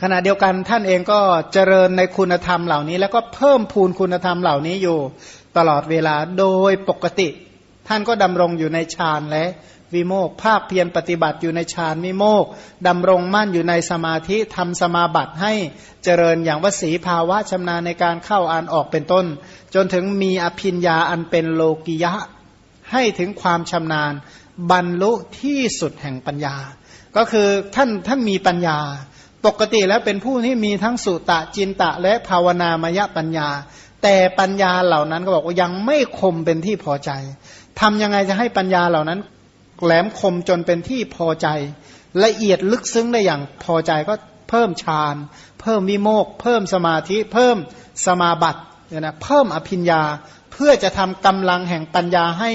ขณะเดียวกันท่านเองก็เจริญในคุณธรรมเหล่านี้ แล้วก็เพิ่มพูนคุณธรรมเหล่านี้อยู่ ตลอดเวลาโดยปกติ ท่านก็ดำรงอยู่ในฌานและวิโมกภาคเพียรปฏิบัติอยู่ในฌานวิโมกดำรงมั่นอยู่ในสมาธิทำสมาบัติให้เจริญอย่างวสีภาวะชำนาญในการเข้าอ่านออกเป็นต้น จนถึงมีอภิญญาอันเป็นโลกิยะ ให้ถึงความชำนาญ บรรลุที่สุดแห่งปัญญา ก็คือท่านท่านมีปัญญา ปกติแล้วเป็นผู้ที่มีทั้งสุตะจินตะและภาวนามยปัญญา แต่ปัญญาเหล่านั้นก็บอกว่ายังไม่คมเป็นที่พอใจทำยังไงจะให้ปัญญาเหล่านั้น แหลมคมจนเป็นที่พอใจ ละเอียดลึกซึ้งได้อย่างพอใจก็เพิ่มฌาน เพิ่มวิโมก เพิ่มสมาธิ เพิ่มสมาบัติเนี่ยนะเพิ่มอภิญญาเพื่อจะทำกำลังแห่งปัญญาให้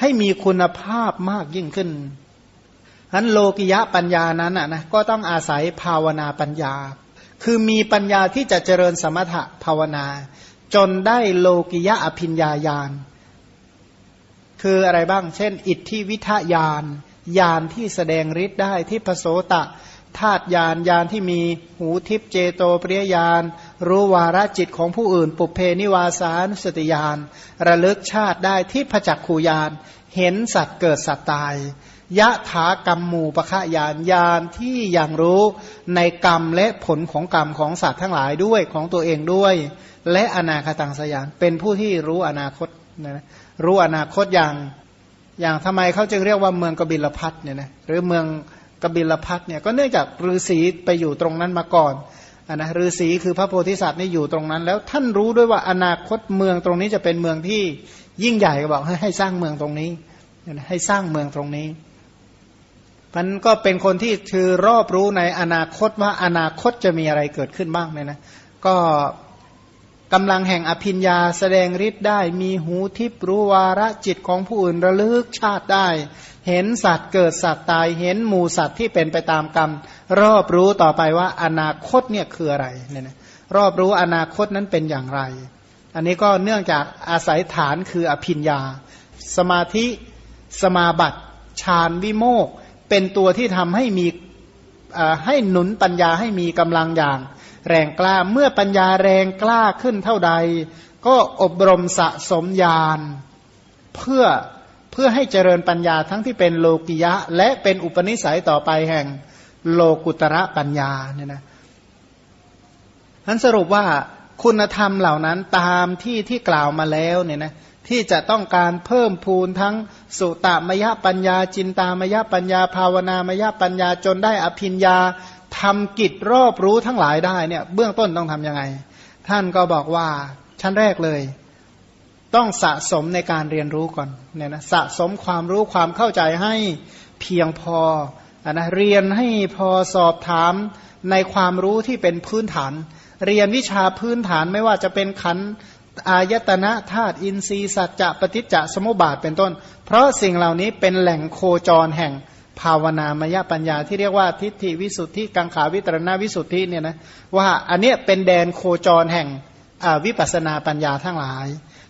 ให้มีคุณภาพมากยิ่งขึ้น นั้นโลกิยะปัญญานั้นนะก็ต้องอาศัยภาวนาปัญญา คือมีปัญญาที่จะเจริญสมถะภาวนา จนได้โลกิยะอภิญญาญาณ คืออะไรบ้าง เช่น อิทธิวิทยานยานที่แสดงฤทธิ์ได้ที่พโสตะธาตุยานยานที่มีหูทิพเจโตปริยญาณรู้วาระจิตของผู้อื่น ปุเพนิวาสานสติยานระลึกชาติได้ที่พจักขูยานเห็นสัตว์เกิดสัตว์ตาย ยะถากรรมมูปะคะยานยานที่อยังรู้ในกรรมและผลของกรรมของสัตว์ทั้งหลายด้วยของตัวเองด้วย และอนาคตังสยานเป็นผู้ที่รู้อนาคตนะรู้อนาคตอย่างอย่างทำไมเขาจึงเรียกว่าเมืองกบิลพัทเนี่ยนะหรือเมืองกบิลพัทเนี่ยก็เนื่องจากฤาษีไปอยู่ตรงนั้นมาก่อนอนนะฤาษีคือพระโพธิสัตว์นี่อยู่ตรงนั้น แล้วท่านรู้ด้วยว่าอนาคตเมืองตรงนี้จะเป็นเมืองที่ยิ่งใหญ่ก็บอกให้สร้างเมืองตรงนี้ให้สร้างเมืองตรงนี้ มันก็เป็นคนที่คือรอบรู้ในอนาคตว่าอนาคตจะมีอะไรเกิดขึ้นบ้างเนี่ยนะก็กำลังแห่งอภิญญาแสดงฤทธิ์ได้ มีหูทิพรู้วาระจิตของผู้อื่นระลึกชาติได้ เห็นสัตว์เกิดสัตว์ตายเห็นหมูสัตว์ที่เป็นไปตามกรรม รอบรู้ต่อไปว่าอนาคตเนี่ยคืออะไรเนี่ยนะรอบรู้อนาคตนั้นเป็นอย่างไร อันนี้ก็เนื่องจากอาศัยฐานคืออภิญญา สมาธิ สมาบัติฌานวิโมก เป็นตัวที่ทำให้มีให้หนุนปัญญาให้มีกำลังอย่าง แรงกล้าเมื่อปัญญาแรงกล้าขึ้นเท่าใด ก็อบรมสะสมญาณเพื่อเพื่อให้เจริญปัญญาทั้งที่เป็นโลกิยะ และเป็นอุปนิสัยต่อไปแห่งโลกุตระปัญญาเนี่ยนะนั้นสรุปว่าคุณธรรมเหล่านั้นตามที่ที่กล่าวมาแล้วเนี่ยนะที่จะต้องการเพิ่มพูนทั้ง สุตามยปัญญา จินตามยปัญญา ภาวนามยปัญญาจนได้อภิญญาทำกิจรอบรู้ทั้งหลายได้เนี่ยเบื้องต้นต้องทำยังไง ท่านก็บอกว่าชั้นแรกเลย ต้องสะสมในการเรียนรู้ก่อนเนี่ยนะสะสมความรู้ความเข้าใจให้เพียงพออนะเรียนให้พอสอบถามในความรู้ที่เป็นพื้นฐาน เรียนวิชาพื้นฐานไม่ว่าจะเป็นขัน อายตนะธาตุอินทรีย์สัจจะปฏิจจสมุปบาทเป็นต้น เพราะสิ่งเหล่านี้เป็นแหล่งโคจรแห่งภาวนามยปัญญาที่เรียกว่าทิฏฐิวิสุทธิกังขาวิตรณวิสุทธิเนี่ยนะว่าอันเนี้ยเป็นแดนโคจรแห่งวิปัสนาปัญญาทั้งหลาย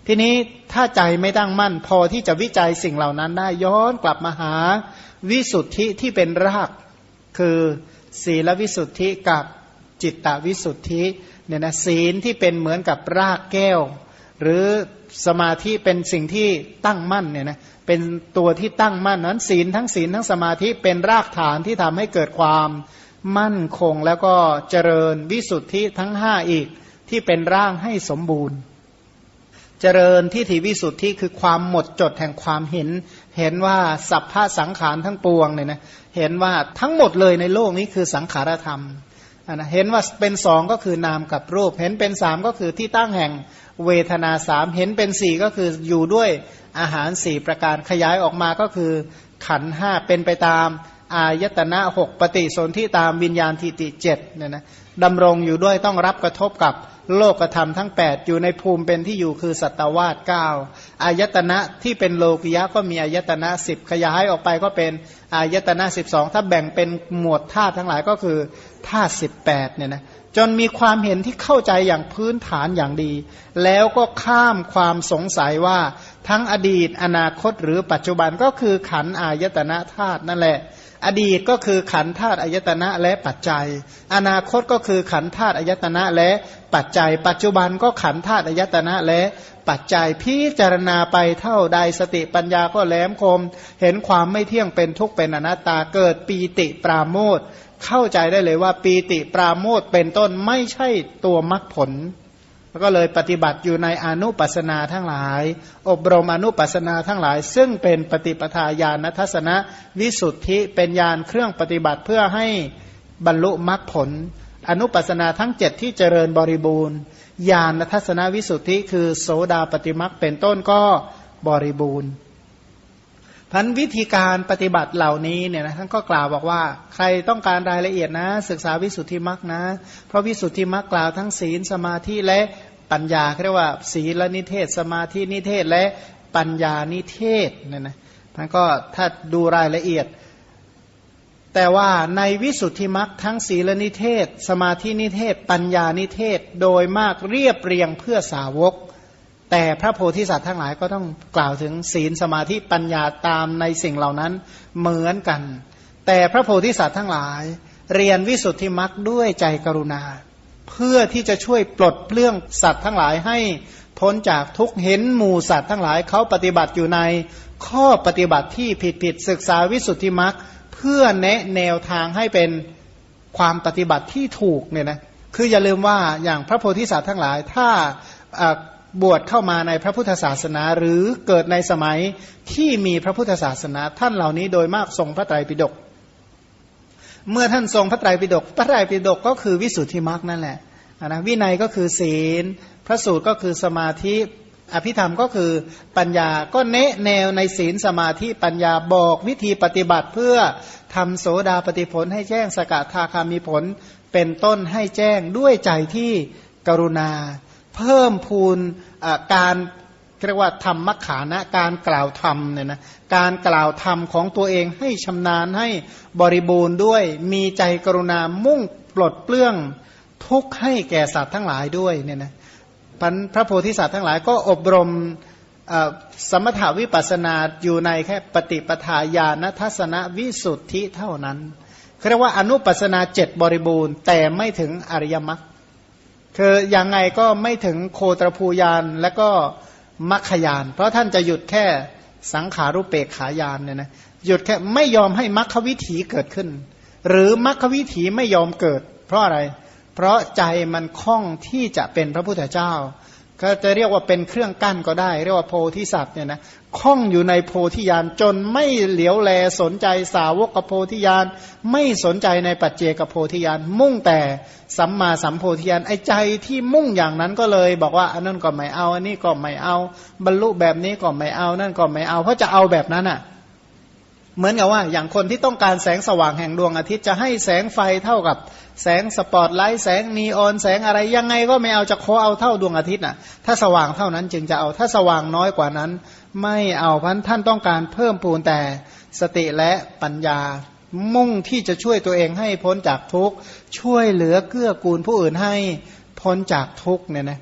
ทีนี้ถ้าใจไม่ตั้งมั่น พอที่จะวิจัยสิ่งเหล่านั้นได้ย้อนกลับมาหาวิสุทธิที่เป็นราก คือศีลวิสุทธิกับจิตตวิสุทธิ เนี่ยนะศีลที่เป็นเหมือนกับรากแก้ว หรือสมาธิเป็นสิ่งที่ตั้งมั่นเนี่ยนะเป็นตัวที่ตั้งมั่นนั้นศีลทั้งศีลทั้งสมาธิเป็นรากฐานที่ทำให้เกิดความมั่นคงแล้วก็เจริญวิสุทธิทั้งห้าอีกที่เป็นร่างให้สมบูรณ์ เจริญที่ถิวิสุทธิคือความหมดจดแห่งความเห็น เห็นว่าสัพพะสังขารทั้งปวงเนี่ยนะเห็นว่าทั้งหมดเลยในโลกนี้คือสังขารธรรม นะเห็นว่าเป็นสองก็คือนามกับรูป เห็นเป็นสามก็คือที่ตั้งแห่งเวทนาสามเห็นเป็นสี่ก็คืออยู่ด้วยอาหารสี่ประการขยายออกมาก็คือ ขันห้าเป็นไปตาม อายตนะหกปฏิสนธิตามวิญญาณทิติเจ็ดเนี่ยนะดำรงอยู่ด้วยต้องรับกระทบกับโลกธรรมทั้ง 8 อยู่ในภูมิเป็นที่อยู่คือสัตวาสเก้าอายตนะที่เป็นโลกิยะก็มีอายตนะสิบขยายออกไปก็เป็น อายตนะสิบสองถ้าแบ่งเป็นหมวดธาตุทั้งหลายก็คือธาตุสิบแปดเนี่ยนะจนมีความเห็นที่เข้าใจอย่างพื้นฐานอย่างดี แล้วก็ข้ามความสงสัยว่าทั้งอดีตอนาคตหรือปัจจุบันก็คือขันอายตนะธาตุนั่นแหละ อดีตก็คือขันธาตุอายตนะและปัจจัย อนาคตก็คือขันธาตุอายตนะและปัจจัย ปัจจุบันก็ขันธาตุอายตนะและ ปัจจัยพิจารณาไปเท่าใดสติปัญญาก็แหลมคม เห็นความไม่เที่ยงเป็นทุกข์เป็นอนัตตาเกิดปีติปราโมทเข้าใจได้เลยว่าปีติปราโมทเป็นต้นไม่ใช่ตัวมรรคผลแล้วก็เลยปฏิบัติอยู่ในอนุปัสนาทั้งหลาย อบรมอนุปัสนาทั้งหลาย ซึ่งเป็นปฏิปทาญาณทัศนะวิสุทธิเป็นญาณเครื่องปฏิบัติเพื่อให้บรรลุมรรคผล อนุปัสนาทั้งเจ็ดที่เจริญบริบูรณ์ ญาณทัศนวิสุทธิคือโสดาปฏิมักเป็นต้นก็บริบูรณ์พันวิธีการปฏิบัติเหล่านี้เนี่ยนะท่านก็กล่าวบอกว่า ใครต้องการรายละเอียดนะ ศึกษาวิสุทธิมักนะ เพราะวิสุทธิมักกล่าวทั้งศีลสมาธิและปัญญาเรียกว่า ศีลนิเทศ สมาธินิเทศและปัญญานิเทศเนี่ยนะท่านก็ถ้าดูรายละเอียด แต่ว่าในวิสุทธิมักทั้งศีลนิเทศ สมาธินิเทศ ปัญญานิเทศ โดยมากเรียบเรียงเพื่อสาวก แต่พระโพธิสัตว์ทั้งหลายก็ต้องกล่าวถึงศีลสมาธิปัญญาตามในสิ่งเหล่านั้นเหมือนกัน แต่พระโพธิสัตว์ทั้งหลาย เรียนวิสุทธิมักด้วยใจกรุณา เพื่อที่จะช่วยปลดเปลื้องสัตว์ทั้งหลายให้พ้นจากทุกเห็นหมูสัตว์ทั้งหลายเขาปฏิบัติอยู่ในข้อปฏิบัติที่ผิดผิดศึกษาวิสุทธิมักเพื่อแนะแนวทางให้เป็นความปฏิบัติที่ถูกเนี่ยนะคืออย่าลืมว่าอย่างพระโพธิสัตว์ทั้งหลาย ถ้าบวชเข้ามาในพระพุทธศาสนา หรือเกิดในสมัยที่มีพระพุทธศาสนา ท่านเหล่านี้โดยมากทรงพระไตรปิฎกเมื่อท่านทรงพระไตรปิฎกพระไตรปิฎกก็คือวิสุทธิมรรคนั่นแหละนะวินัยก็คือศีล พระสูตรก็คือสมาธิ อภิธรรมก็คือปัญญาก็เนะแนวในศีลสมาธิปัญญาบอกวิธีปฏิบัติเพื่อทำโสดาปฏิผลให้แจ้งสกทาคามีผล เป็นต้นให้แจ้งด้วยใจที่กรุณา เพิ่มพูนการเรียกว่าธรรมมัขานะการกล่าวธรรมเนี่ยนะการกล่าวธรรมของตัวเองให้ชำนาญให้บริบูรณ์ด้วยมีใจกรุณามุ่งปลดเปลื้องทุกข์ให้แก่สัตว์ทั้งหลายด้วยเนี่ยนะ พันพระโพธิสัตว์ทั้งหลายก็อบรมสมถาวิปัสนาอยู่ในแค่ปฏิปทาญาณทัศนวิสุทธิเท่านั้นเรียกว่าอนุปัสนาเจ็ดบริบูรณ์ แต่ไม่ถึงอริยมรรคคืออยังไงก็ไม่ถึงโคตรภูยานและก็มัคคยาน เพราะท่านจะหยุดแค่สังขารุเปกขายานเนี่ยนะหยุดแค่ไม่ยอมให้มัคควิถีเกิดขึ้น หรือมัคควิถีไม่ยอมเกิด เพราะอะไรเพราะใจมันคล่องที่จะเป็นพระพุทธเจ้า ก็จะเรียกว่าเป็นเครื่องกั้นก็ได้ เรียกว่าโพธิสัตว์เนี่ยนะคล้องอยู่ในโพธิญาณจนไม่เหลียวแลสนใจสาวกกโพธิญาณไม่สนใจในปัจเจกโพธิญาณมุ่งแต่สัมมาสัมโพธิญาณไอ้ใจที่มุ่งอย่างนั้นก็เลย บอกว่าอันนั้นก็ไม่เอา อันนี้ก็ไม่เอา บรรลุแบบนี้ก็ไม่เอานั่นก็ไม่เอา เพราะจะเอาแบบนั้นอะ เหมือนกับว่าอย่างคนที่ต้องการแสงสว่างแห่งดวงอาทิตย์จะให้แสงไฟเท่ากับ แสงสปอตไลท์แสงนีออนแสงอะไรยังไงก็ไม่เอาจะขอเอาเท่าดวงอาทิตย์น่ะถ้าสว่างเท่านั้นจึงจะเอาถ้าสว่างน้อยกว่านั้น ไม่เอาพันท่านต้องการเพิ่มปูนแต่สติและปัญญา มุ่งที่จะช่วยตัวเองให้พ้นจากทุกข์ช่วยเหลือเกื้อกูลผู้อื่นให้พ้นจากทุกข์เนี่ยนะ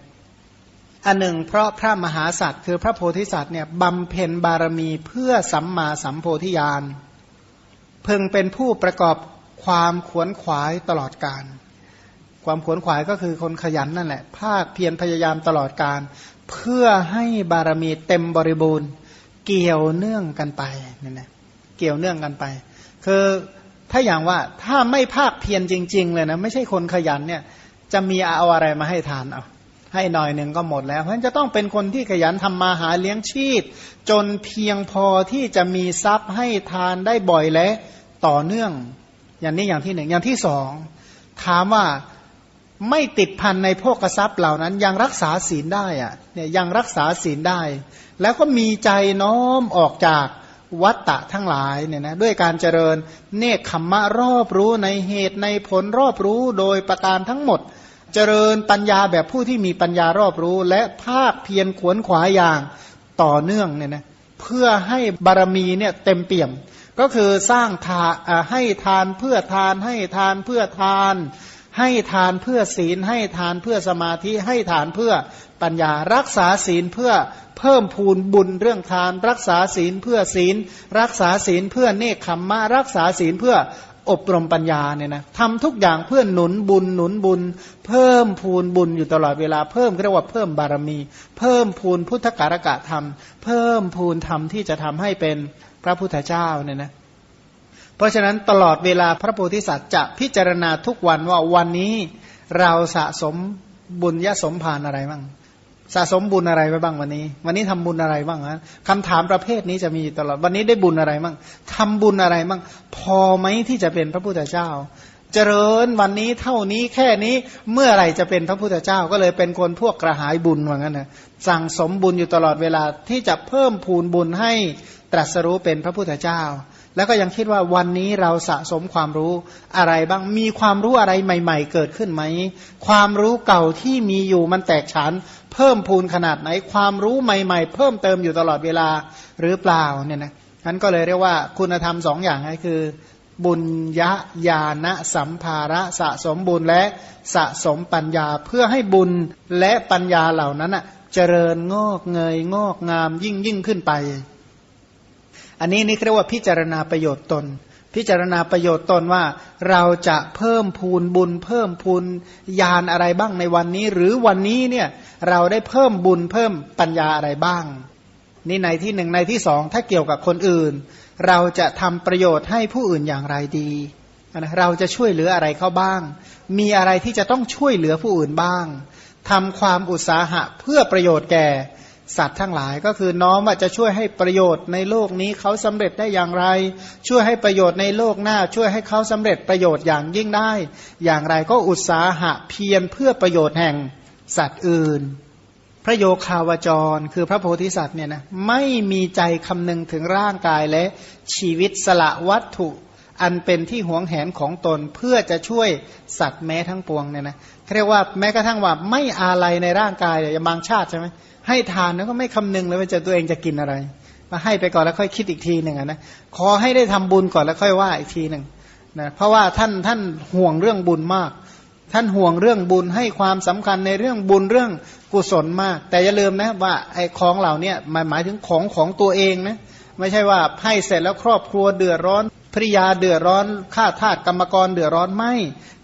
อันหนึ่ง เพราะพระมหาสัตว์คือพระโพธิสัตว์เนี่ยบำเพ็ญบารมีเพื่อสัมมาสัมโพธิญาณเพึงเป็นผู้ประกอบความขวนขวายตลอดการ ความขวนขวายก็คือคนขยันนั่นแหละ ภาคเพียรพยายามตลอดการ เพื่อให้บารมีเต็มบริบูรณ์ เกี่ยวเนื่องกันไปนี่นะเกี่ยวเนื่องกันไป คือถ้าอย่างว่าถ้าไม่ภาคเพียรจริง ๆ เลยนะไม่ใช่คนขยันเนี่ยจะมีเอาอะไรมาให้ทานเอา ให้หน่อยหนึ่งก็หมดแล้ว เพราะฉะนั้นจะต้องเป็นคนที่ขยันทำมาหาเลี้ยงชีพ จนเพียงพอที่จะมีทรัพย์ให้ทานได้บ่อยและต่อเนื่อง อย่างนี้อย่างที่หนึ่งอย่างที่สองถามว่าไม่ติดพันในพวกกระซับเหล่านั้นยังรักษาศีลได้อะเนี่ยยังรักษาศีลได้ แล้วก็มีใจน้อมออกจากวัตตะทั้งหลายเนี่ยนะด้วยการเจริญเนคขมมะรอบรู้ในเหตุในผลรอบรู้โดยประการทั้งหมด เจริญปัญญาแบบผู้ที่มีปัญญารอบรู้ และภาคเพียรขวนขวายอย่างต่อเนื่องเนี่ยนะเพื่อให้บารมีเนี่ยเต็มเปี่ยม ก็คือสร้างทานอ่าให้ทานเพื่อทานให้ทานเพื่อทาน ให้ทานเพื่อศีล ให้ทานเพื่อสมาธิ ให้ทานเพื่อปัญญารักษาศีลเพื่อเพิ่มพูนบุญเรื่องทาน รักษาศีลเพื่อศีล รักษาศีลเพื่อเนคขมมะรักษาศีลเพื่อ อบรมปัญญาเนี่ยนะทำทุกอย่างเพื่อหนุนบุญหนุนบุญ เพิ่มพูนบุญอยู่ตลอดเวลาเพิ่มเรียกว่าเพิ่มบารมี เพิ่มพูนพุทธการกะธรรม เพิ่มพูนธรรมที่จะทำให้เป็นพระพุทธเจ้าเนี่ยนะเพราะฉะนั้นตลอดเวลาพระโพธิสัตว์จะพิจารณาทุกวันว่าวันนี้เราสะสมบุญยสมภารอะไรบ้าง สะสมบุญอะไรไว้บ้างวันนี้ วันนี้ทำบุญอะไรบ้างนะคำถามประเภทนี้จะมีตลอด วันนี้ได้บุญอะไรบ้างทำบุญอะไรบ้างพอไหมที่จะเป็นพระพุทธเจ้า เจริญวันนี้เท่านี้แค่นี้เมื่อไหรจะเป็นพระพุทธเจ้า ก็เลยเป็นคนพวกกระหายบุญว่างั้นนะสั่งสมบุญอยู่ตลอดเวลาที่จะเพิ่มพูนบุญให้ตรัสรู้เป็นพระพุทธเจ้า แล้วก็ยังคิดว่าวันนี้เราสะสมความรู้อะไรบ้าง มีความรู้อะไรใหม่ ๆ เกิดขึ้นไหม ความรู้เก่าที่มีอยู่มันแตกฉาน เพิ่มพูนขนาดไหน ความรู้ใหม่ ๆ เพิ่มเติมอยู่ตลอดเวลาหรือเปล่าเนี่ยนะนั้นก็เลยเรียกว่าคุณธรรมสองอย่างก็คือ บุญยะญาณสัมภาระสะสมบุญและสะสมปัญญาเพื่อให้บุญและปัญญาเหล่านั้นอะเจริญงอกเงยงอกงามยิ่งยิ่งขึ้นไป อันนี้นี่เรียกว่าพิจารณาประโยชน์ตน พิจารณาประโยชน์ตนว่า เราจะเพิ่มพูนบุญ เพิ่มพูนญาณอะไรบ้างในวันนี้ หรือวันนี้เนี่ยเราได้เพิ่มบุญเพิ่มปัญญาอะไรบ้าง นี่ในที่หนึ่งในที่สองถ้าเกี่ยวกับคนอื่น เราจะทำประโยชน์ให้ผู้อื่นอย่างไรดีนะเราจะช่วยเหลืออะไรเขาบ้าง มีอะไรที่จะต้องช่วยเหลือผู้อื่นบ้างทำความอุตสาหะเพื่อประโยชน์แก่ สัตว์ทั้งหลายก็คือน้อมว่าจะช่วยให้ประโยชน์ในโลกนี้เขาสำเร็จได้อย่างไร ช่วยให้ประโยชน์ในโลกหน้า ช่วยให้เขาสำเร็จประโยชน์อย่างยิ่งได้ อย่างไรก็อุตสาหะเพียรเพื่อประโยชน์แห่งสัตว์อื่น พระโยคาวจร คือพระโพธิสัตว์เนี่ยนะไม่มีใจคำนึงถึงร่างกายและชีวิตสละวัตถุอันเป็นที่หวงแหนของตนเพื่อจะช่วยสัตว์แม้ทั้งปวงเนี่ยนะเรียกว่าแม้กระทั่งว่าไม่อาลัยในร่างกายอย่างบางชาติใช่ไหม ให้ทานแล้วก็ไม่คำนึงเลยว่าจะตัวเองจะกินอะไร มาให้ไปก่อนแล้วค่อยคิดอีกทีหนึ่งนะขอให้ได้ทำบุญก่อนแล้วค่อยว่าอีกทีหนึ่งนะเพราะว่าท่านท่านห่วงเรื่องบุญมาก ท่านห่วงเรื่องบุญให้ความสำคัญในเรื่องบุญเรื่องกุศลมาก แต่อย่าลืมนะว่าไอ้ของเหล่านี้หมายหมายถึงของของตัวเองนะไม่ใช่ว่าให้เสร็จแล้วครอบครัวเดือดร้อนภริยาเดือดร้อนข้าทาสกรรมกรเดือดร้อนไม่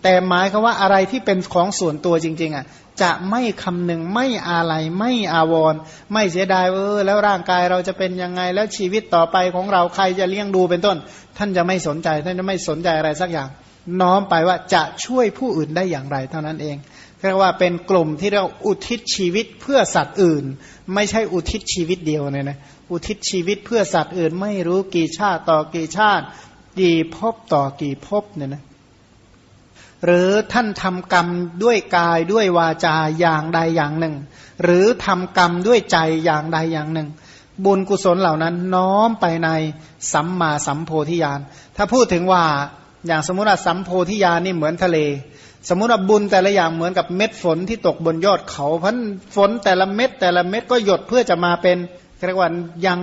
แต่หมายคือว่าอะไรที่เป็นของส่วนตัวจริงๆอะ จะไม่คำนึงไม่อาลัยไม่อาวรณ์ไม่เสียดายเออแล้วร่างกายเราจะเป็นยังไงแล้วชีวิตต่อไปของเราใครจะเลี้ยงดูเป็นต้น ท่านจะไม่สนใจ ท่านจะไม่สนใจอะไรสักอย่าง น้อมไปว่าจะช่วยผู้อื่นได้อย่างไร เท่านั้นเองเรียกว่าเป็นกลุ่มที่เราอุทิศชีวิตเพื่อสัตว์อื่น ไม่ใช่อุทิศชีวิตเดียวเนี่ยนะอุทิศชีวิตเพื่อสัตว์อื่น ไม่รู้กี่ชาติต่อกี่ชาติ กี่ภพต่อกี่ภพเนี่ยนะ หรือท่านทำกรรมด้วยกายด้วยวาจาอย่างใดอย่างหนึ่ง หรือทำกรรมด้วยใจอย่างใดอย่างหนึ่ง บุญกุศลเหล่านั้นน้อมไปในสัมมาสัมโพธิญาณถ้าพูดถึงว่าอย่างสมมติว่าสัมโพธิญาณนี่เหมือนทะเล สมมติว่าบุญแต่ละอย่างเหมือนกับเม็ดฝนที่ตกบนยอดเขาเพันฝนแต่ละเม็ดแต่ละเม็ดก็หยดเพื่อจะมาเป็นเรียกว่ายัง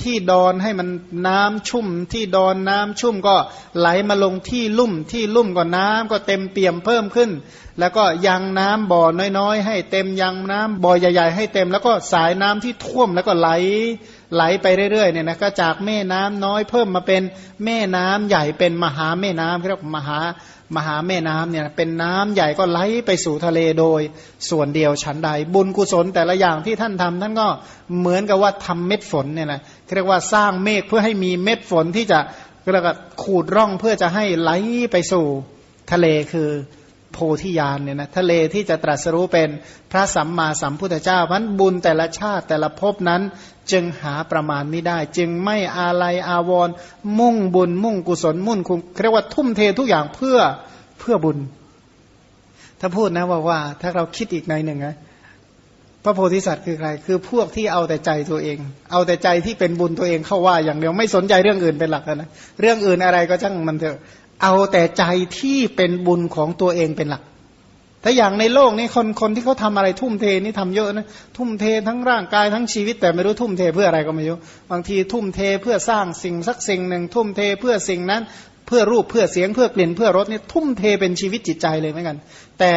ที่ดอนให้มันน้ำชุ่ม ที่ดอนน้ำชุ่มก็ไหลมาลงที่ลุ่มที่ลุ่มก็น้ำก็เต็มเปี่ยมเพิ่มขึ้น แล้วก็ยังน้ำบ่อน้อยๆ ให้เต็มยังน้ำบ่อใหญ่ๆให้เต็ม แล้วก็สายน้ำที่ท่วมแล้วก็ไหลไหลไปเรื่อยๆเนี่ยนะก็จากแม่น้ำน้อยเพิ่มมาเป็นแม่น้ำใหญ่เป็นมหาแม่น้ำเรียกมหามหาแม่น้ำเนี่ยเป็นน้ำใหญ่ก็ไหลไปสู่ทะเลโดย ส่วนเดียวฉันใด บุญกุศลแต่ละอย่างที่ท่านทำท่านก็เหมือนกับว่าทำเม็ดฝนเนี่ยนะ เรียกว่าสร้างเมฆเพื่อให้มีเม็ดฝนที่จะเรียกว่าขูดร่องเพื่อจะให้ไหลไปสู่ทะเลคือโพธิญาณเนี่ยนะทะเลที่จะตรัสรู้เป็นพระสัมมาสัมพุทธเจ้าพันบุญแต่ละชาติแต่ละภพนั้นจึงหาประมาณไม่ได้ จึงไม่อาลัยอาวรณ์มุ่งบุญมุ่งกุศลมุ่งคุณเรียกว่าทุ่มเททุกอย่างเพื่อเพื่อบุญ ถ้าพูดนะว่าว่า ถ้าเราคิดอีกในหนึ่งนะ พระโพธิสัตว์คือใคร คือพวกที่เอาแต่ใจตัวเอง เอาแต่ใจที่เป็นบุญตัวเองเข้าว่าอย่างเดียวไม่สนใจเรื่องอื่นเป็นหลักนะเรื่องอื่นอะไรก็ช่างมันเถอะ เอาแต่ใจที่เป็นบุญของตัวเองเป็นหลักแต่อย่างในโลกนี้คนคนที่เขาทำอะไรทุ่มเทนี่ทำเยอะนะทุ่มเททั้งร่างกายทั้งชีวิต แต่ไม่รู้ทุ่มเทเพื่ออะไรก็ไม่รู้บางทีทุ่มเทเพื่อสร้างสิ่งสักสิ่งหนึ่ง ทุ่มเทเพื่อสิ่งนั้น เพื่อรูปเพื่อเสียงเพื่อกลิ่นเพื่อรสนี่ทุ่มเทเป็นชีวิตจิตใจเลยเหมือนกัน แต่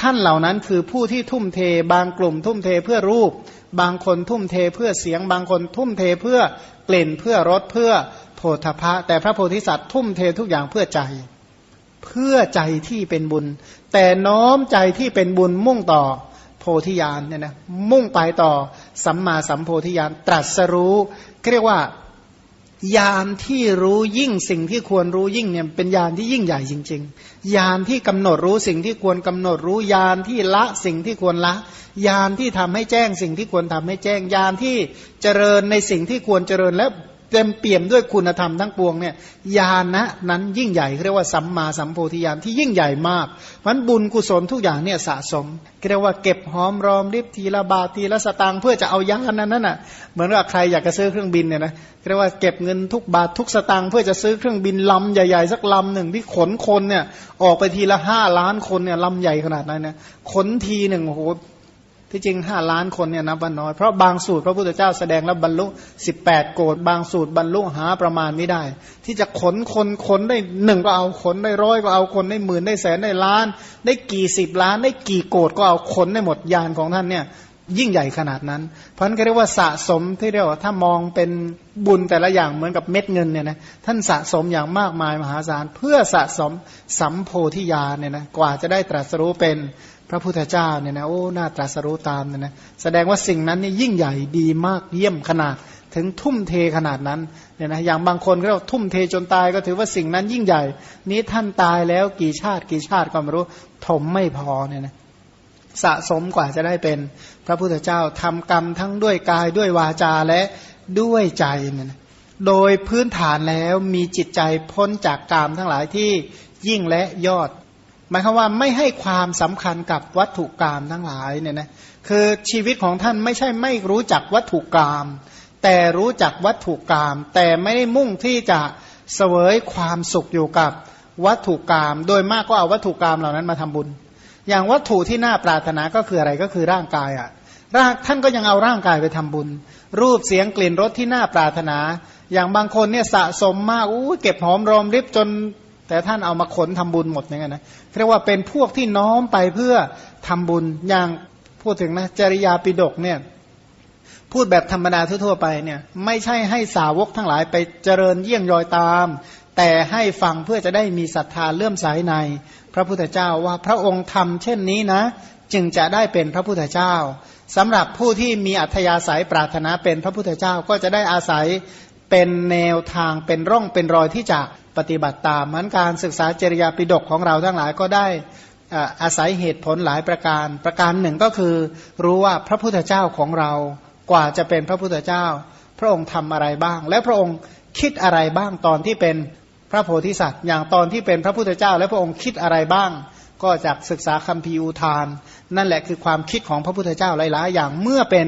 ท่านเหล่านั้นคือผู้ที่ทุ่มเทบางกลุ่ม ทุ่มเทเพื่อรูป บางคนทุ่มเทเพื่อเสียง บางคนทุ่มเทเพื่อกลิ่นเพื่อรสเพื่อโพธพะ แต่พระโพธิสัตว์ทุ่มเททุกอย่างเพื่อใจ เพื่อใจที่เป็นบุญ แต่น้อมใจที่เป็นบุญมุ่งต่อโพธิญาณเนี่ยนะมุ่งไปต่อสัมมาสัมโพธิญาณตรัสรู้เรียกว่า ยานที่รู้ยิ่งสิ่งที่ควรรู้ยิ่งเนี่ยเป็นยานที่ยิ่งใหญ่จริง ๆ ยานที่กำหนดรู้สิ่งที่ควรกำหนดรู้ยานที่ละสิ่งที่ควรละ ยานที่ทำให้แจ้งสิ่งที่ควรทำให้แจ้งยานที่เจริญในสิ่งที่ควรเจริญและ เต็มเปี่ยมด้วยคุณธรรมทั้งปวงเนี่ยญาณนะนั้นยิ่งใหญ่เรียกว่าสัมมาสัมโพธิญาณที่ยิ่งใหญ่มากมันบุญกุศลทุกอย่างเนี่ยสะสมเรียกว่าเก็บหอมรอมริบทีละบาททีละสตางค์เพื่อจะเอาญาณนั้นน่ะเหมือนว่าใครอยากจะซื้อเครื่องบินเนี่ยนะเรียกว่าเก็บเงินทุกบาททุกสตางค์เพื่อจะซื้อเครื่องบินลำใหญ่ๆสักลำหนึ่งที่ขนคนเนี่ยออกไปทีละห้าล้านคนเนี่ยลำใหญ่ขนาดนั้นเนี่ยขนทีหนึ่งโอ้โห ที่จริงห้าล้านคนเนี่ยนับว่าน้อย เพราะบางสูตรพระพุทธเจ้าแสดงแล้วบรรลุสิบแปดโกดบางสูตรบรรลุหาประมาณไม่ได้ ที่จะขนคนคนได้หนึ่งก็เอาขนได้ร้อยก็เอาคนได้หมื่นได้แสนได้ล้าน ได้กี่สิบล้าน ได้กี่โกดก็เอาขนได้หมดยานของท่านเนี่ยยิ่งใหญ่ขนาดนั้น เพราะนั้นเรียกว่าสะสมที่เรียกว่าถ้ามองเป็นบุญแต่ละอย่างเหมือนกับเม็ดเงินเนี่ยนะท่านสะสมอย่างมากมายมหาศาลเพื่อสะสมสัมโพธิญาเนี่ยนะกว่าจะได้ตรัสรู้เป็น พระพุทธเจ้าเนี่ยนะโอ้น่าตรัสรู้ตามเนี่ยนะแสดงว่าสิ่งนั้นนี่ยิ่งใหญ่ดีมากเยี่ยมขนาดถึงทุ่มเทขนาดนั้นเนี่ยนะอย่างบางคนก็ทุ่มเทจนตายก็ถือว่าสิ่งนั้นยิ่งใหญ่ นี้ท่านตายแล้วกี่ชาติกี่ชาติก็ไม่รู้ถมไม่พอเนี่ยนะสะสมกว่าจะได้เป็นพระพุทธเจ้าทำกรรมทั้งด้วยกายด้วยวาจาและด้วยใจเนี่ยนะโดยพื้นฐานแล้วมีจิตใจพ้นจากกรรมทั้งหลายที่ยิ่งและยอด หมายความว่าไม่ให้ความสำคัญกับวัตถุกรรมทั้งหลายเนี่ยนะคือชีวิตของท่านไม่ใช่ไม่รู้จักวัตถุกรรมแต่รู้จักวัตถุกรรมแต่ไม่ได้มุ่งที่จะเสวยความสุขอยู่กับวัตถุกรรมโดยมากก็เอาวัตถุกรรมเหล่านั้นมาทำบุญ อย่างวัตถุที่น่าปรารถนาก็คืออะไรก็คือร่างกายอะ่ะร่างท่านก็ยังเอาร่างกายไปทำบุญ รูปเสียงกลิ่นรสที่น่าปรารถนา อย่างบางคนเนี่ยสะสมมากอู้เก็บหอมรอมริบจน แต่ท่านเอามาขนทำบุญหมดอย่างเงี้ยนะ เรียกว่าเป็นพวกที่น้อมไปเพื่อทำบุญอย่างพูดถึงนะจริยาปิดกเนี่ยพูดแบบธรรมดาทั่วไปเนี่ยไม่ใช่ให้สาวกทั้งหลายไปเจริญเยี่ยงยอยตาม แต่ให้ฟังเพื่อจะได้มีศรัทธาเลื่อมใสใน พระพุทธเจ้าว่าพระองค์ทำเช่นนี้นะ จึงจะได้เป็นพระพุทธเจ้าสำหรับผู้ที่มีอัธยาศัยปรารถนาเป็นพระพุทธเจ้าก็จะได้อาศัย เป็นแนวทางเป็นร่องเป็นรอยที่จะปฏิบัติตามเหมือนการศึกษาจริยาปิดกของเราทั้งหลายก็ได้อาศัยเหตุผลหลายประการ ประการหนึ่งก็คือ รู้ว่าพระพุทธเจ้าของเรากว่าจะเป็นพระพุทธเจ้า พระองค์ทำอะไรบ้าง และพระองค์คิดอะไรบ้างตอนที่เป็นพระโพธิสัตว์ อย่างตอนที่เป็นพระพุทธเจ้า และพระองค์คิดอะไรบ้าง ก็จากศึกษาคัมภีร์อุทาน นั่นแหละคือความคิดของพระพุทธเจ้าหลาย ๆ อย่างเมื่อเป็น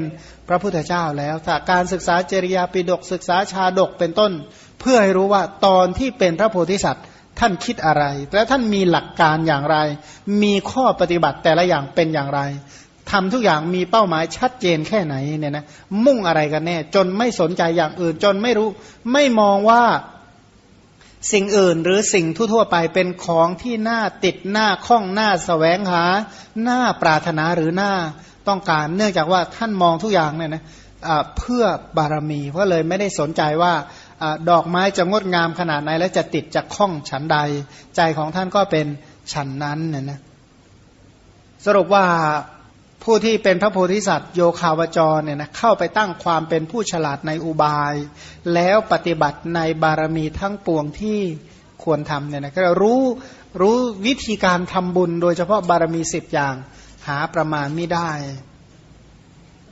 พระพุทธเจ้าแล้วถ้าการศึกษาเจริยาปิดกศึกษาชาดกเป็นต้น เพื่อให้รู้ว่าตอนที่เป็นพระโพธิสัตว์ท่านคิดอะไร และท่านมีหลักการอย่างไร มีข้อปฏิบัติแต่ละอย่างเป็นอย่างไรทำทุกอย่างมีเป้าหมายชัดเจนแค่ไหนเนี่ยนะมุ่งอะไรกันแน่ จนไม่สนใจอย่างอื่นจนไม่รู้ ไม่มองว่า สิ่งอื่นหรือสิ่งทั่วๆไปเป็นของที่น่าติดหน้าข้องหน้าสแสวงหา หน้าปรารถนาหรือหน้าต้องการ เนื่องจากว่าท่านมองทุกอย่างเนี่ยนะเพื่อบารมีเพราะเลยไม่ได้สนใจว่าดอกไม้จะงดงามขนาดไหน และจะติดจะคล้องฉันใด ใจของท่านก็เป็นฉันนั้นเนี่ยนะสรุปว่า ผู้ที่เป็นพระโพธิสัตว์โยคาวจรเนี่ยนะเข้าไปตั้งความเป็นผู้ฉลาดในอุบาย แล้วปฏิบัติในบารมีทั้งปวงที่ควรทำเนี่ยนะก็รู้รู้วิธีการทำบุญ โดยเฉพาะบารมีสิบอย่างหาประมาณไม่ได้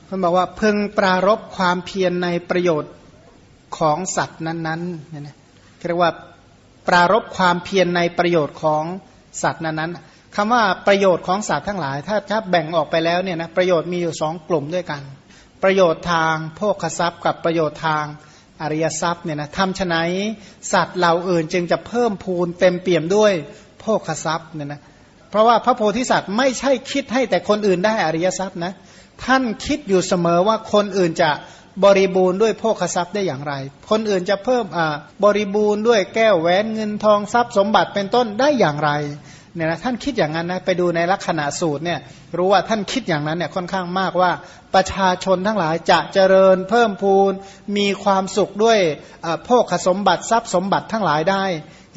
ท่าบอกว่าพึงปรารบความเพียรในประโยชน์ของสัตว์นั้นๆเนี่ยนะเรียกว่าปรารบความเพียรในประโยชน์ของสัตว์นั้นๆ คำว่าประโยชน์ของสัตว์ทั้งหลาย ถ้าถ้าแบ่งออกไปแล้วเนี่ยนะประโยชน์มีอยู่สองกลุ่มด้วยกัน ประโยชน์ทางโภคทรัพย์ กับประโยชน์ทางอริยทรัพย์เนี่ยนะทำฉไนสัตว์เหล่าอื่นจึงจะเพิ่มพูนเต็มเปี่ยมด้วยโภคทรัพย์เนี่ยนะเพราะว่าพระโพธิสัตว์ไม่ใช่คิดให้แต่คนอื่นได้อริยทรัพย์นะท่านคิดอยู่เสมอว่าคนอื่นจะบริบูรณ์ด้วยโภคทรัพย์ได้อย่างไร คนอื่นจะเพิ่มอ่าบริบูรณ์ด้วยแก้วแหวนเงินทองทรัพย์สมบัติเป็นต้นได้อย่างไร เนี่ยนะท่านคิดอย่างนั้นนะไปดูในลักษณะสูตรเนี่ยรู้ว่าท่านคิดอย่างนั้นเนี่ยค่อนข้างมากว่าประชาชนทั้งหลายจะเจริญเพิ่มพูนมีความสุขด้วยอ่าโภคสมบัติทรัพย์สมบัติทั้งหลายได้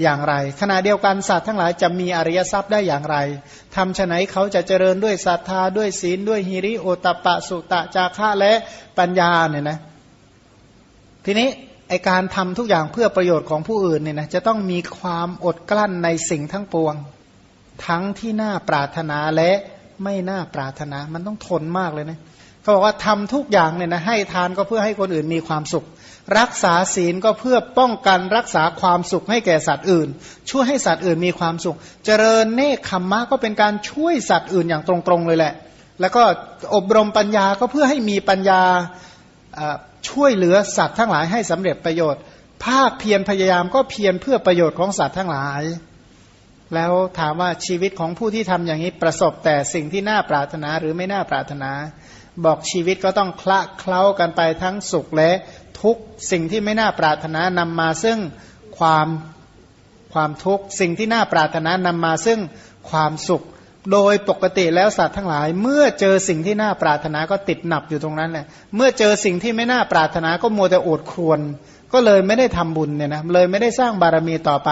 อย่างไร ขณะเดียวกันสัตว์ทั้งหลายจะมีอริยทรัพย์ได้อย่างไรทำฉไหนเขาจะเจริญด้วยศรัทธาด้วยศีลด้วยฮิริโอตปะสุตะจาคะและปัญญาเนี่ยนะทีนี้ไอการทำทุกอย่างเพื่อประโยชน์ของผู้อื่นเนี่ยนะจะต้องมีความอดกลั้นในสิ่งทั้งปวง ทั้งที่น่าปรารถนาและไม่น่าปรารถนา มันต้องทนมากเลยนะเขาบอกว่าทำทุกอย่างเนี่ยนะให้ทานก็เพื่อให้คนอื่นมีความสุข รักษาศีลก็เพื่อป้องกันรักษาความสุขให้แก่สัตว์อื่น ช่วยให้สัตว์อื่นมีความสุข เจริญเนคขมมะก็เป็นการช่วยสัตว์อื่นอย่างตรงๆเลยแหละ แล้วก็อบรมปัญญาก็เพื่อให้มีปัญญาช่วยเหลือสัตว์ทั้งหลายให้สำเร็จประโยชน์ ภาคเพียรพยายามก็เพียรเพื่อประโยชน์ของสัตว์ทั้งหลาย แล้วถามว่าชีวิตของผู้ที่ทำอย่างนี้ประสบแต่สิ่งที่น่าปรารถนาหรือไม่น่าปรารถนา บอกชีวิตก็ต้องคละเคล้ากันไปทั้งสุขและทุกสิ่งที่ไม่น่าปรารถนานำมาซึ่งความความทุกข์สิ่งที่น่าปรารถนานำมาซึ่งความสุข โดยปกติแล้วสัตว์ทั้งหลาย เมื่อเจอสิ่งที่น่าปรารถนาก็ติดหนับอยู่ตรงนั้นแหละเมื่อเจอสิ่งที่ไม่น่าปรารถนาก็มัวแต่โอดครวน ก็เลยไม่ได้ทำบุญเนี่ยนะเลยไม่ได้สร้างบารมีต่อไป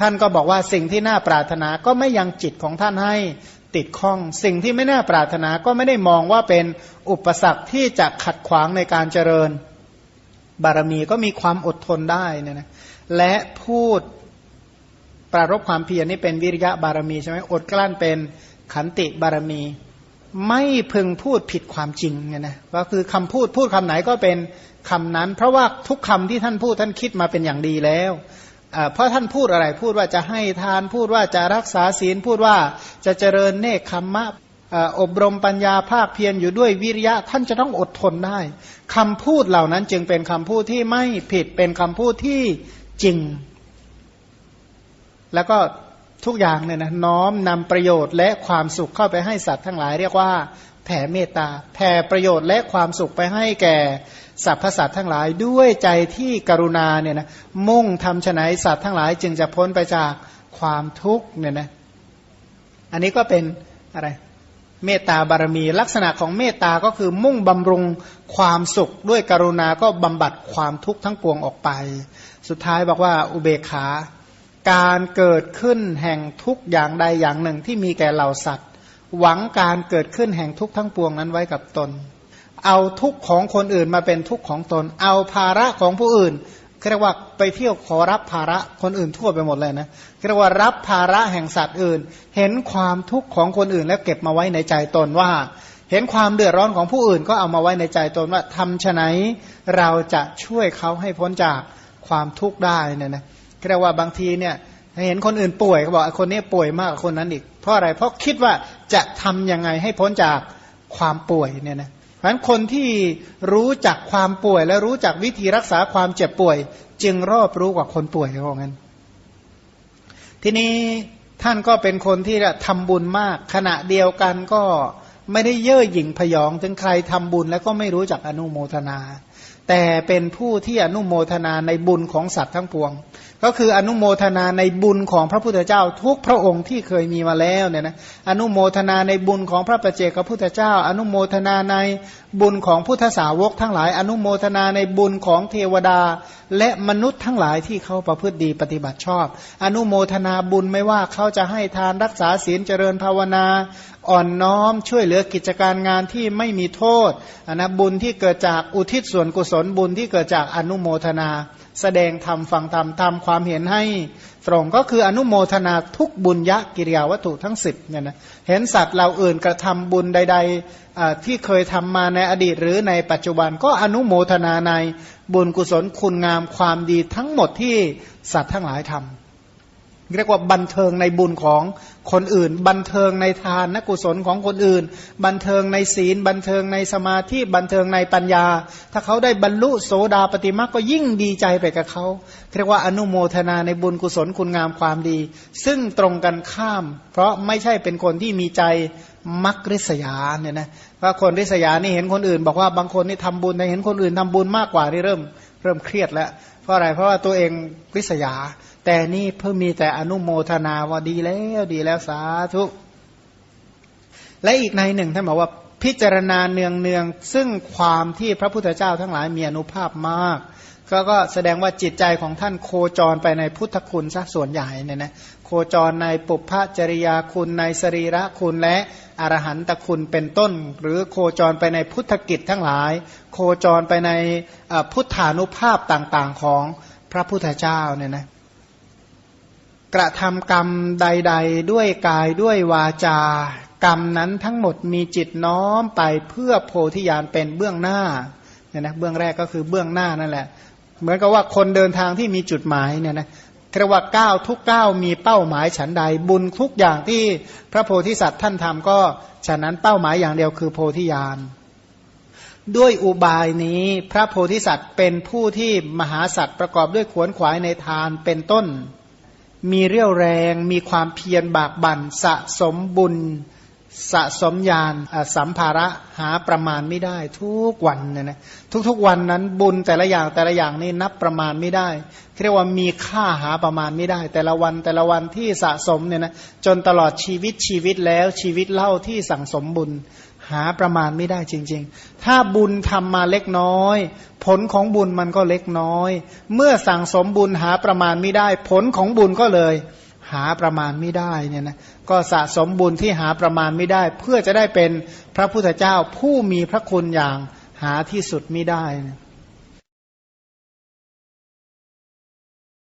ท่านก็บอกว่าสิ่งที่น่าปรารถนาก็ไม่ยังจิตของท่านให้ติดข้อง สิ่งที่ไม่น่าปรารถนาก็ไม่ได้มองว่าเป็นอุปสรรคที่จะขัดขวางในการเจริญ บารมีก็มีความอดทนได้เนี่ยนะและพูดปรารบความเพียรนี่เป็นวิริยะบารมีใช่ไหมอดกลั้นเป็นขันติบารมี ไม่พึงพูดผิดความจริงเนี่ยนะก็คือคำพูดพูดคำไหนก็เป็นคำนั้น เพราะว่าทุกคำที่ท่านพูดท่านคิดมาเป็นอย่างดีแล้วเพราะท่านพูดอะไรพูดว่าจะให้ทานพูดว่าจะรักษาศีลพูดว่าจะเจริญเนคขมมะอบรมปัญญาภาคเพียรอยู่ด้วยวิริยะท่านจะต้องอดทนได้คำพูดเหล่านั้นจึงเป็นคำพูดที่ไม่ผิดเป็นคำพูดที่จริง แล้วก็ ทุกอย่างเนี่ยนะน้อมนำประโยชน์และความสุขเข้าไปให้สัตว์ทั้งหลายเรียกว่าแผ่เมตตาแผ่ประโยชน์และความสุขไปให้แก่สรรพสัตว์ทั้งหลายด้วยใจที่กรุณาเนี่ยนะมุ่งทำฉนัยสัตว์ทั้งหลายจึงจะพ้นไปจากความทุกข์เนี่ยนะอันนี้ก็เป็นอะไรเมตตาบารมี ลักษณะของเมตตาก็คือมุ่งบำรุงความสุขด้วยกรุณาก็บำบัดความทุกข์ทั้งปวงออกไป สุดท้ายบอกว่าอุเบกขา การเกิดขึ้นแห่งทุกอย่างใดอย่างหนึ่งที่มีแก่เหล่าสัตว์ หวังการเกิดขึ้นแห่งทุกทั้งปวงนั้นไว้กับตน เอาทุกของคนอื่นมาเป็นทุกของตน เอาภาระของผู้อื่นเรียกว่าไปเที่ยวขอรับภาระคนอื่นทั่วไปหมดเลยนะเรียกว่ารับภาระแห่งสัตว์อื่น เห็นความทุกข์ของคนอื่นแล้วเก็บมาไว้ในใจตนว่า เห็นความเดือดร้อนของผู้อื่นก็เอามาไว้ในใจตนว่าทำไหนเราจะช่วยเขาให้พ้นจากความทุกข์ได้เนี่ยนะ เรียกว่าบางทีเนี่ยเห็นคนอื่นป่วยเขาบอกคนนี้ป่วยมากกว่าคนนั้นอีก เพราะอะไร เพราะคิดว่าจะทํำยังไงให้พ้นจากความป่วยเนี่ยนะเพราะฉะนั้นคนที่รู้จักความป่วย และรู้จักวิธีรักษาความเจ็บป่วย จึงรอบรู้กว่าคนป่วยเขาบอกงั้น ทีนี้ท่านก็เป็นคนที่ทำบุญมาก ขณะเดียวกันก็ไม่ได้เย่อหยิ่งพยองถึงใครทำบุญแล้วก็ไม่รู้จักอนุโมทนา แต่เป็นผู้ที่อนุโมทนาในบุญของสัตว์ทั้งปวง ก็คืออนุโมทนาในบุญของพระพุทธเจ้า ทุกพระองค์ที่เคยมีมาแล้วเนี่ยนะอนุโมทนาในบุญของพระประเจกพระพุทธเจ้า อนุโมทนาในบุญของพุทธสาวกทั้งหลาย อนุโมทนาในบุญของเทวดา และมนุษย์ทั้งหลายที่เขาประพฤติดีปฏิบัติชอบ อนุโมทนาบุญไม่ว่าเขาจะให้ทานรักษาศีลเจริญภาวนา อ่อนน้อมช่วยเหลือกิจการงานที่ไม่มีโทษอนนะบุญที่เกิดจากอุทิศส่วนกุศลบุญที่เกิดจากอนุโมทนา แสดงธรรมฟังธรรมทำความเห็นให้ตรงก็คืออนุโมทนาทุกบุญยะกิริยาวัตถุทั้งสิบเนี่ยนะเห็นสัตว์เราอื่นกระทำบุญใดๆที่เคยทำมาในอดีตหรือในปัจจุบันก็อนุโมทนาในบุญกุศลคุณงามความดีทั้งหมดที่สัตว์ทั้งหลายทำ เรียกว่าบันเทิงในบุญของคนอื่น บันเทิงในทานนกุศลของคนอื่น บันเทิงในศีล บันเทิงในสมาธิบันเทิงในปัญญา ถ้าเขาได้บรรลุโสดาปฏิมาก็ยิ่งดีใจไปกับเขาเรียกว่าอนุโมทนาในบุญกุศลคุณงามความดี ซึ่งตรงกันข้าม เพราะไม่ใช่เป็นคนที่มีใจมักริษยาเนี่ยนะว่าคนริษยานี่เห็นคนอื่น บอกว่าบางคนนี่ทำบุญแต่เห็นคนอื่นทำบุญมากกว่านี่เริ่ม เริ่มเครียดแล้วเพราะอะไรเพราะว่าตัวเองริษยา แต่นี่เพิ่งมีแต่อนุโมทนาว่าดีแล้วดีแล้วสาธุและอีกในหนึ่งท่านบอกว่าพิจารณาเนืองเนืองซึ่งความที่พระพุทธเจ้าทั้งหลายมีอนุภาพมาก ก็ก็แสดงว่าจิตใจของท่านโคจรไปในพุทธคุณซะส่วนใหญ่เนี่ยนะโคจรในปุพพจริยาคุณในสรีระคุณและอรหันตคุณเป็นต้น หรือโคจรไปในพุทธกิจทั้งหลาย โคจรไปในพุทธานุภาพต่างๆของพระพุทธเจ้าเนี่ยนะ กระทำกรรมใด ๆ ด้วยกายด้วยวาจา กรรมนั้นทั้งหมดมีจิตน้อมไปเพื่อโพธิญาณเป็นเบื้องหน้าเนี่ยนะเบื้องแรกก็คือเบื้องหน้านั่นแหละ เหมือนกับว่าคนเดินทางที่มีจุดหมายเนี่ยนะเรียกว่าก้าวทุกก้าวมีเป้าหมายฉันใดบุญทุกอย่างที่พระโพธิสัตว์ท่านทำก็ฉะนั้นเป้าหมายอย่างเดียวคือโพธิญาณด้วยอุบายนี้พระโพธิสัตว์เป็นผู้ที่มหาสัตว์ประกอบด้วยขวนขวายในทานเป็นต้น มีเรี่ยวแรง มีความเพียรบากบั่น สะสมบุญ สะสมญาณอะสัมภาระหาประมาณไม่ได้ ทุกวันเนี่ยนะทุกๆวันนั้นบุญแต่ละอย่างแต่ละอย่างนี่นับประมาณไม่ได้เรียกว่ามีค่าหาประมาณไม่ได้ แต่ละวันแต่ละวันที่สะสมเนี่ยนะจนตลอดชีวิตชีวิตแล้วชีวิตเล่าที่สั่งสมบุญ หาประมาณไม่ได้จริง ๆ ถ้าบุญทำมาเล็กน้อย ผลของบุญมันก็เล็กน้อย เมื่อสั่งสมบุญหาประมาณไม่ได้ ผลของบุญก็เลย หาประมาณไม่ได้เนี่ยนะก็สะสมบุญที่หาประมาณไม่ได้ เพื่อจะได้เป็นพระพุทธเจ้าผู้มีพระคุณอย่างหาที่สุดไม่ได้นะ